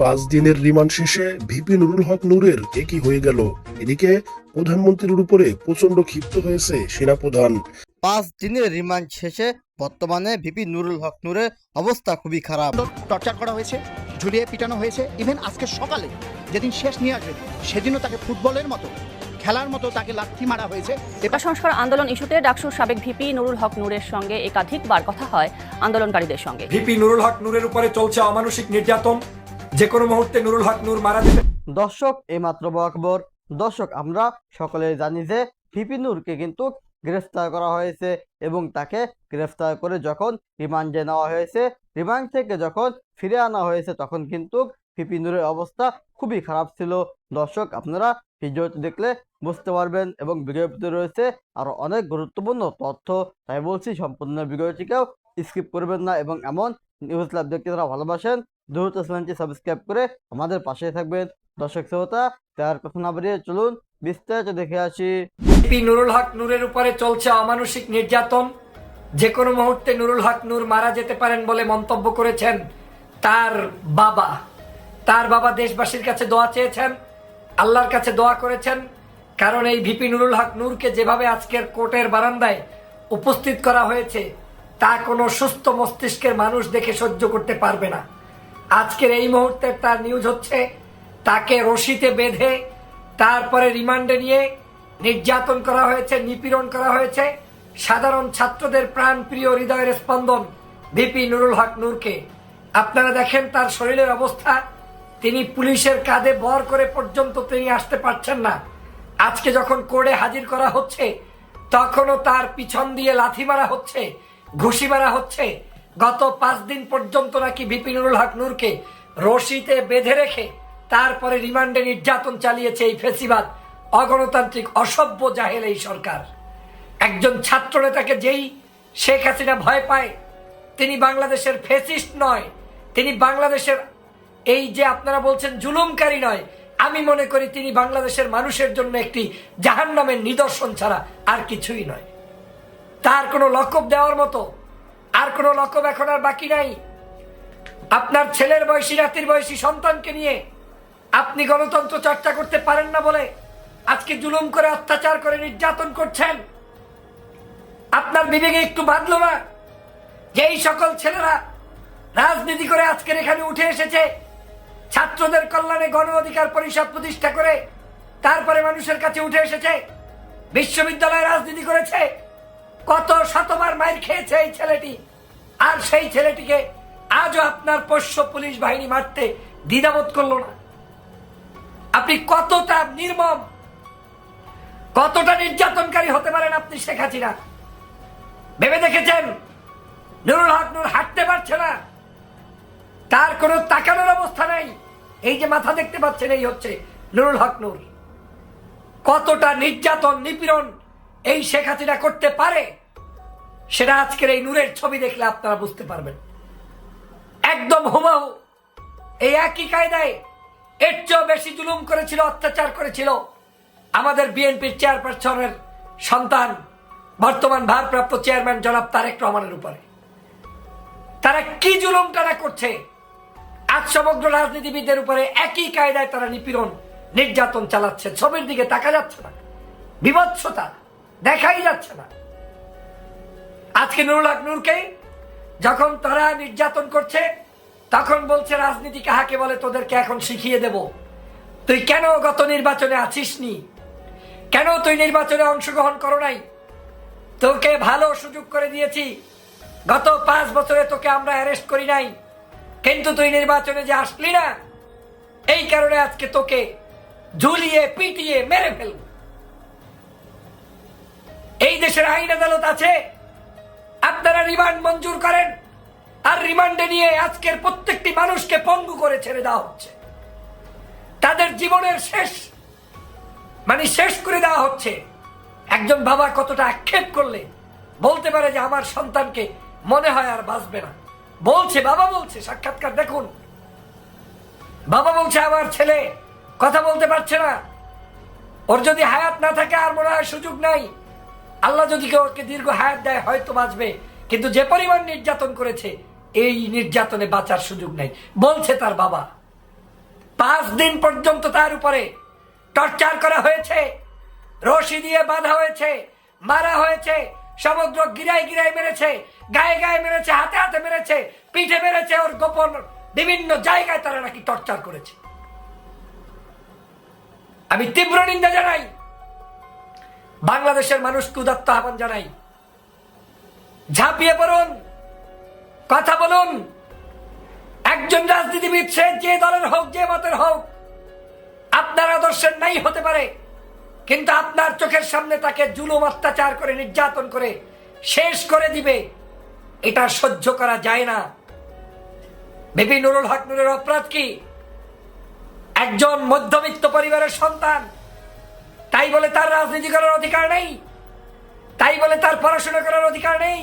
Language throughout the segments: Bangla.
পাঁচ দিনের রিমান্ড শেষে ভিপি নুরুল হক নূরের একই হয়ে গেল। এদিকে প্রধানমন্ত্রীর উপরে প্রচণ্ড ক্ষিপ্ত হয়েছে সেনাপ্রধান। পাঁচ দিনের রিমান্ড শেষে বর্তমানে ভিপি নুরুল হক নূরের অবস্থা খুবই খারাপ। টর্চার করা হয়েছে ঝুলিয়ে পিটানো হয়েছে। ইভেন আজকে সকালে যেদিন শেষ নিয়ে আসবে সেদিনও তাকে ফুটবলের মতো খেলার মতো তাকে লাথি মারা হয়েছে। কোটা সংস্কার আন্দোলন ইস্যুতে ডাকসুর সাবেক ভিপি নুরুল হক নূরের সঙ্গে একাধিকবার কথা হয় আন্দোলনকারীদের সঙ্গে। ভিপি নুরুল হক নূরের উপরে চলছে অমানসিক নির্যাতন। যে কোনো মুহূর্তে নুরুল হক নূর মারা যেতে দর্শক, এইমাত্র বকবর দর্শক, আমরা সকলে জানি যে ভিপি নূরকে কিন্তু গ্রেফতার করা হয়েছে এবং তাকে গ্রেফতার করে যখন রিমান্ডে নেওয়া হয়েছে, রিমান্ড থেকে যখন ফিরে আনা হয়েছে, তখন কিন্তু ভিপি নূরের অবস্থা খুবই খারাপ ছিল। দর্শক, আপনারা ভিডিওটি দেখলে বুঝতে পারবেন এবং ভিডিওতে রয়েছে আরও অনেক গুরুত্বপূর্ণ তথ্য। তাই বলছি, সম্পূর্ণ ভিডিওটিকেও স্কিপ করবেন না এবং এমন নিউজ লাভ দেখতে যারা ভালোবাসেন দ্রুত চ্যানেলটি সাবস্ক্রাইব করে আমাদের পাশে থাকবেন। দর্শক শ্রোতা, তার কথা না বাড়িয়ে চলুন বিস্তারিত দেখে আসি। ভিপি নুরুল হক নূরের উপরে চলছে অমানসিক নির্যাতন। যে কোনো মুহূর্তে নুরুল হক নূর মারা যেতে পারেন বলে মন্তব্য করেছেন তার বাবা। তার বাবা দেশবাসীর কাছে দোয়া চেয়েছেন, আল্লাহর কাছে দোয়া করেছেন। কারণ এই ভিপি নুরুল হক নূরকে যেভাবে আজকের কোর্টের বারান্দায় উপস্থিত করা হয়েছে, তা কোনো সুস্থ মস্তিষ্কের মানুষ দেখে সহ্য করতে পারবে না। আজকের এই মুহূর্তে তার নিউজ হচ্ছে, তাকে রশিতে বেঁধে তারপরে রিমান্ডে নিয়ে নির্যাতন করা হয়েছে, নিপীড়ন করা হয়েছে। সাধারণ ছাত্রদের প্রাণ প্রিয় হৃদয়ের স্পন্দন ভিপি নুরুল হক নূরকে। আপনারা দেখেন তার শরীরের অবস্থা। তিনি পুলিশের কাঁধে বর করে পর্যন্ত তিনি আসতে পারছেন না। আজকে যখন কোর্টে হাজির করা হচ্ছে, তখনও তার পিছন দিয়ে লাথি মারা হচ্ছে, ঘুষি মারা হচ্ছে। গত পাঁচ দিন পর্যন্ত নাকি বিপিনুরুল হক নূরকে রশিতে বেঁধে রেখে তারপরে রিমান্ডে নির্যাতন চালিয়েছে এই ফেসিবাদ, অগণতান্ত্রিক অসভ্য জাহেল এই সরকার। একজন ছাত্র নেতাকে যেই শেখ হাসিনা ভয় পায়, তিনি বাংলাদেশের ফেসিস্ট নয়, তিনি বাংলাদেশের এই যে আপনারা বলছেন জুলুমকারী নয়, আমি মনে করি তিনি বাংলাদেশের মানুষের জন্য একটি জাহান নামের নিদর্শন ছাড়া আর কিছুই নয়। তার কোনো লকব দেওয়ার মতো আর কোনো লকব এখন আর বাকি নাই। আপনার ছেলের বয়সী, নাতির বয়সী সন্তানকে নিয়ে আপনি গণতন্ত্র চর্চা করতে পারেন না বলে আজকে জুলুম করে অত্যাচার করে নির্যাতন করছেন। আপনার বিবেকে একটু বাঁধলো না যে এই সকল ছেলেরা রাজনীতি করে আজকের এখানে উঠে এসেছে। ছাত্রদের কল্যাণে গণ অধিকার পরিষদ প্রতিষ্ঠা করে তারপরে মানুষের কাছে উঠে এসেছে। বিশ্ববিদ্যালয়ে রাজনীতি করেছে। কত শতবার মাইর খেয়েছে এই ছেলেটি। আর সেই ছেলেটিকে আজও আপনার পোষ্য পুলিশ বাহিনী মারতে দ্বিধাবোধ করল না। আপনি কতটা নির্মম, কতটা নির্যাতনকারী হতে পারেন আপনি শেখ হাসিনা? ভেবে দেখেছেন? নুরুল হক নূর হাঁটতে পারছে না। তার কোনো তাকানোর অবস্থা নাই। এই যে মাথা দেখতে পাচ্ছেন, এই হচ্ছে নুরুল হক নূর। কতটা নির্যাতন, নিপীড়ন এই শেখ করতে পারে? সেটা আজকের এই নূরের ছবি দেখলে আপনারা বুঝতে পারবেন। একদম হুবাহু। এই একই কায়দায় এর চেয়েও বেশি জুলুম করেছিল, অত্যাচার করেছিল আমাদের বিএনপির চেয়ারপারসনের সন্তান, বর্তমান ভারপ্রাপ্ত চেয়ারম্যান জনাব তারেক রহমানের উপরে। তারা কি জুলুম তারা করছে? আজ সমগ্র রাজনীতিবিদদের উপরে একই কায়দায় তারা নিপীড়ন, নির্যাতন চালাচ্ছে। ছবির দিকে তাকা যাচ্ছে না। বিভৎসতা দেখাই যাচ্ছে না। আজকে নুরুল হক নূরকে যখন তারা নির্যাতন করছে, তখন বলছে রাজনীতি কাহাকে বলে, তোদেরকে এখন শিখিয়ে দেব। তুই কেন গত নির্বাচনে আছিস নি কেন তুই নির্বাচনে অংশগ্রহণ করো নাই? তোকে ভালো সুযোগ করে দিয়েছি। গত পাঁচ বছরে তোকে আমরা অ্যারেস্ট করি নাই। কিন্তু তুই নির্বাচনে যে আসলি না, এই কারণে আজকে তোকে ঝুলিয়ে, পিটিয়ে মেরে ফেলব। এই দেশের আইন আদালত আছে আপনারা রিমান্ড মঞ্জুর করেন। আর রিমান্ডে নিয়ে আজকের প্রত্যেকটি মানুষকে পঙ্গু করে ছেড়ে দেওয়া হচ্ছে। তাদের জীবনের শেষ মানে শেষ করে দেওয়া হচ্ছে। একজন বাবা কতটা আক্ষেপ করলে, বলতে পারে যে আমার সন্তানকে মনে হয় আর বাঁচবে না। বলছে, বাবা বলছে, সাক্ষাৎকার দেখুন। বাবা বলছে, আমার ছেলে কথা বলতে পারছে না। ওর যদি হায়াত না থাকে, আর মনে হয় সুযোগ নাই। আল্লাহ যদি কেউ ওকে দীর্ঘ হায়াত দেয়, হয়তো বাঁচবে। কিন্তু যে পরিমাণ নির্যাতন করেছে, এই নির্যাতনে বাঁচার সুযোগ নাই। বলছে তার বাবা, পাঁচ দিন পর্যন্ত তার উপরে টর্চার করা হয়েছে, রশি দিয়ে বাঁধা হয়েছে, মারা হয়েছে, সমুদ্র গিরাই গিরাই মেরেছে, গায়ে গায়ে মেরেছে, হাতে হাতে মেরেছে, পিঠে মেরেছে, ওর গোপন বিভিন্ন জায়গায় তারা নাকি টর্চার করেছে। আমি তীব্র নিন্দা জানাই বাংলাদেশের মানুষকে উদাত্ত আহ্বান জানাই। ঝাঁপিয়ে পড়ুন, কথা বলুন। একজন রাজনীতিবিদ সে যে দলের হোক, যে মতের হোক, আপনার আদর্শের নাই হতে পারে। কিন্তু আপনার চোখের সামনে তাকে জুলুম, অত্যাচার করে, নির্যাতন করে, শেষ করে দিবে। এটা সহ্য করা যায় না। বিপি নুরুল হক নুরের অপরাধ কি? একজন মধ্যবিত্ত পরিবারের সন্তান তাই বলে তার রাজনীতি করার অধিকার নেই। তাই বলে তার পড়াশোনা করার অধিকার নেই।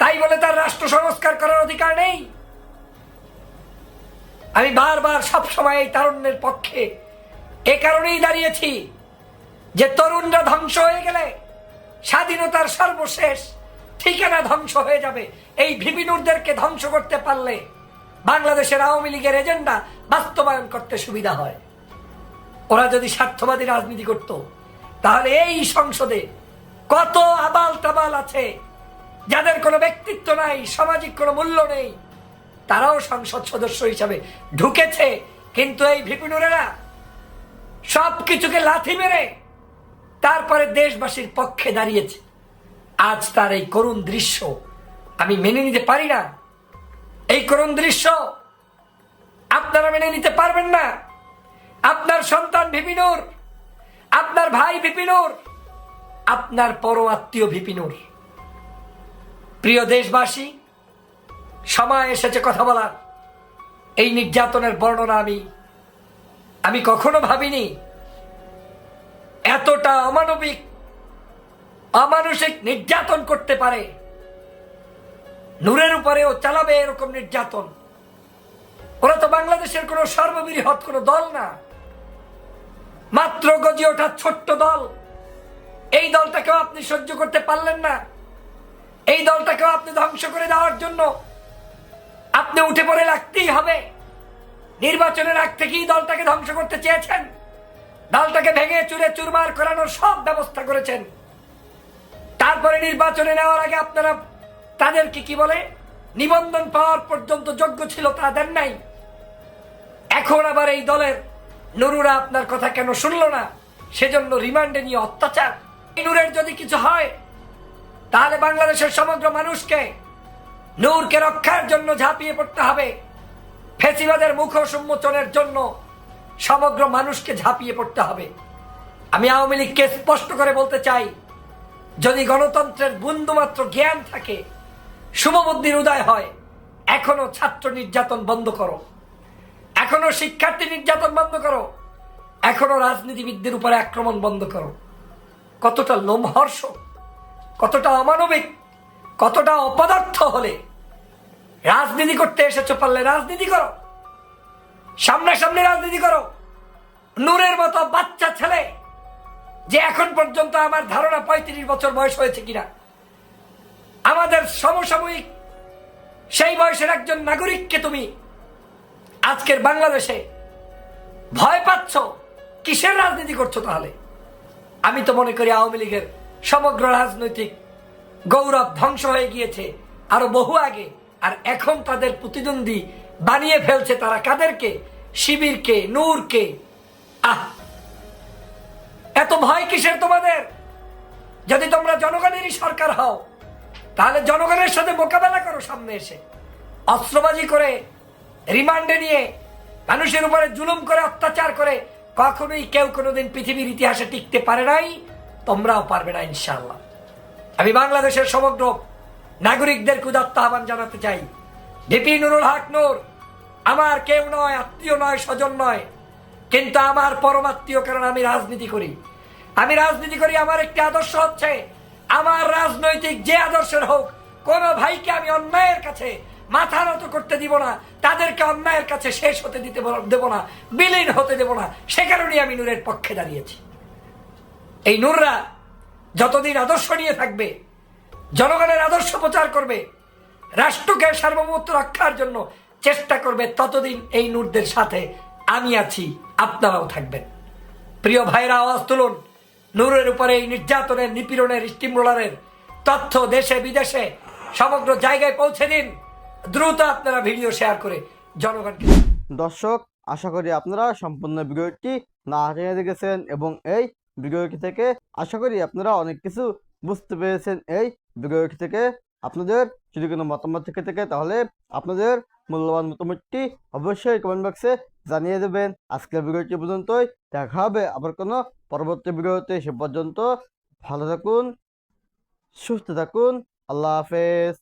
তাই বলে তার রাষ্ট্র সংস্কার করার অধিকার নেই। আমি বারবার সব সময় এই তারুণ্যের পক্ষে এ কারণেই দাঁড়িয়েছি যে তরুণরা ধ্বংস হয়ে গেলে স্বাধীনতার সর্বশেষ ঠিকানা ধ্বংস হয়ে যাবে। এই ভিপিনুরদেরকে ধ্বংস করতে পারলে বাংলাদেশের আওয়ামী লীগের এজেন্ডা বাস্তবায়ন করতে সুবিধা হয়। ওরা যদি স্বার্থবাদী রাজনীতি করত, তাহলে এই সংসদে কত আবাল তাবাল আছে যাদের কোনো ব্যক্তিত্ব নাই, সামাজিক কোনো মূল্য নেই। তারাও সংসদ সদস্য হিসাবে ঢুকেছে, কিন্তু এই ভিপিনুরেরা সব কিছুকে লাথি মেরে তারপরে দেশবাসীর পক্ষে দাঁড়িয়েছে। আজ তার এই করুণ দৃশ্য আমি মেনে নিতে পারি না। এই করুণ দৃশ্য আপনারা মেনে নিতে পারবেন না। আপনার সন্তান ভিপিনুর আপনার ভাই ভিপিনুর আপনার পর আত্মীয় ভিপিনুর প্রিয় দেশবাসী, সময় এসেছে কথা বলার। এই নির্যাতনের বর্ণনা আমি আমি কখনো ভাবিনি। এতটা অমানবিক, অমানসিক নির্যাতন করতে পারে। নূরের উপরেও চালাবে এরকম নির্যাতন। ওরা তো বাংলাদেশের কোনো সর্ববৃহৎ কোনো দল না। মাত্র গজি ওঠা ছোট্ট দল। এই দলটাকেও আপনি সহ্য করতে পারলেন না। এই দলটাকেও আপনি ধ্বংস করে দেওয়ার জন্য আপনি উঠে পড়ে লাগতেই হবে। নির্বাচনের আগ থেকেই দলটাকে ধ্বংস করতে চেয়েছেন। দলটাকে ভেঙে চুরে চুরমার করানোর সব ব্যবস্থা করেছেন। তারপরে নির্বাচনে নেওয়ার আগে আপনারা তাদেরকে কি বলে, নিবন্ধন পাওয়ার পর্যন্ত যোগ্য ছিল তা দেন নাই। এখন আবার এই দলের নুরুরা আপনার কথা কেন শুনল না? সেজন্য রিমান্ডে নিয়ে অত্যাচার। নূরের যদি কিছু হয়, তাহলে বাংলাদেশের সমগ্র মানুষকে নূরকে রক্ষার জন্য ঝাঁপিয়ে পড়তে হবে। ফেসিবাদের মুখ সম্মোচনের জন্য সমগ্র মানুষকে ঝাঁপিয়ে পড়তে হবে। আমি আওয়ামী লীগকে স্পষ্ট করে বলতে চাই, যদি গণতন্ত্রের বিন্দুমাত্র জ্ঞান থাকে, শুভবুদ্ধির উদয় হয়, এখনও ছাত্র নির্যাতন বন্ধ করো। এখনও শিক্ষার্থী নির্যাতন বন্ধ করো। এখনও রাজনীতিবিদদের উপরে আক্রমণ বন্ধ করো। কতটা লোমহর্ষ কতটা অমানবিক, কতটা অপদার্থ হলে। রাজনীতি করতে এসেছ পারলে রাজনীতি করো। সামনাসামনি রাজনীতি করো। নূরের মতো বাচ্চা ছেলে যে এখন পর্যন্ত আমার ধারণা পঁয়ত্রিশ বছর বয়স হয়েছে কিনা। আমাদের সমসাময়িক সেই বয়সের একজন নাগরিককে তুমি আজকের বাংলাদেশে ভয় পাচ্ছ? কিসের রাজনীতি করছ তাহলে? আমি তো মনে করি আওয়ামী লীগের সমগ্র রাজনৈতিক গৌরব ধ্বংস হয়ে গিয়েছে। আরও বহু আগে। আর এখন তাদের প্রতিদ্বন্দ্বী বানিয়ে ফেলছে তারা কাদেরকে? শিবিরকে, নূরকে? আহ! এত ভয় কিসের তোমাদের? যদি তোমরা জনগণেরই সরকার হও, তাহলে জনগণের সাথে মোকাবেলা করো সামনে এসে। অস্ত্রবাজি করে রিমান্ডে নিয়ে মানুষের উপরে জুলুম করে, অত্যাচার করে, কখনোই কেউ কোনোদিন পৃথিবীর ইতিহাসে টিকতে পারে নাই, তোমরাও পারবে না ইনশাল্লাহ আমি বাংলাদেশের সমগ্র নাগরিকদের উদাত্ত আহ্বান জানাতে চাই। ভিপি নুরুল হক নূর, আমার কেউ নয়, আত্মীয় নয়, স্বজন নয়, কিন্তু আমার পরমাত্মীয় কারণ আমি রাজনীতি করি। আমি রাজনীতি করি, আমার একটি আদর্শ হচ্ছে, আমার রাজনৈতিক যে আদর্শের হোক, কোন ভাইকে আমি অন্যায়ের কাছে মাথা নত করতে দিব না, তাদেরকে অন্যায়ের কাছে শেষ হতে দিতে দেব না, বিলীন হতে দেব না। সে কারণেই আমি নূরের পক্ষে দাঁড়িয়েছি। এই নূররা যতদিন আদর্শ নিয়ে থাকবে, জনগণের আদর্শ প্রচার করবে, রাষ্ট্রকে সার্বভৌমত্ব রক্ষার জন্য চেষ্টা করবে, ততদিন এই নূরদের সাথে আমি আছি, আপনারাও থাকবেন। প্রিয় ভাইরা, আওয়াজ তুলুন। নূরের উপরে এই নির্যাতনের, নিপীড়নের স্টিম রোলারের তথ্য দেশে, বিদেশে, সমগ্র জায়গায় পৌঁছে দিন। দ্রুত আপনারা ভিডিও শেয়ার করে জনগণকে দর্শক, আশা করি আপনারা সম্পূর্ণ ভিডিওটি না হারিয়ে দেখেছেন এবং এই ভিডিওটি থেকে আশা করি আপনারা অনেক কিছু বুঝতে পেরেছেন। এই ভিডিওটি থেকে আপনাদের যদি কোনো মতামত থেকে থাকে, তাহলে আপনাদের মূল্যবান মতামতটি অবশ্যই কমেন্ট বক্সে জানিয়ে দেবেন। আজকের ভিডিওটি পর্যন্তই। দেখা হবে আবার কোনো পরবর্তী ভিডিওতে। সে পর্যন্ত ভালো থাকুন, সুস্থ থাকুন। আল্লাহ হাফেজ।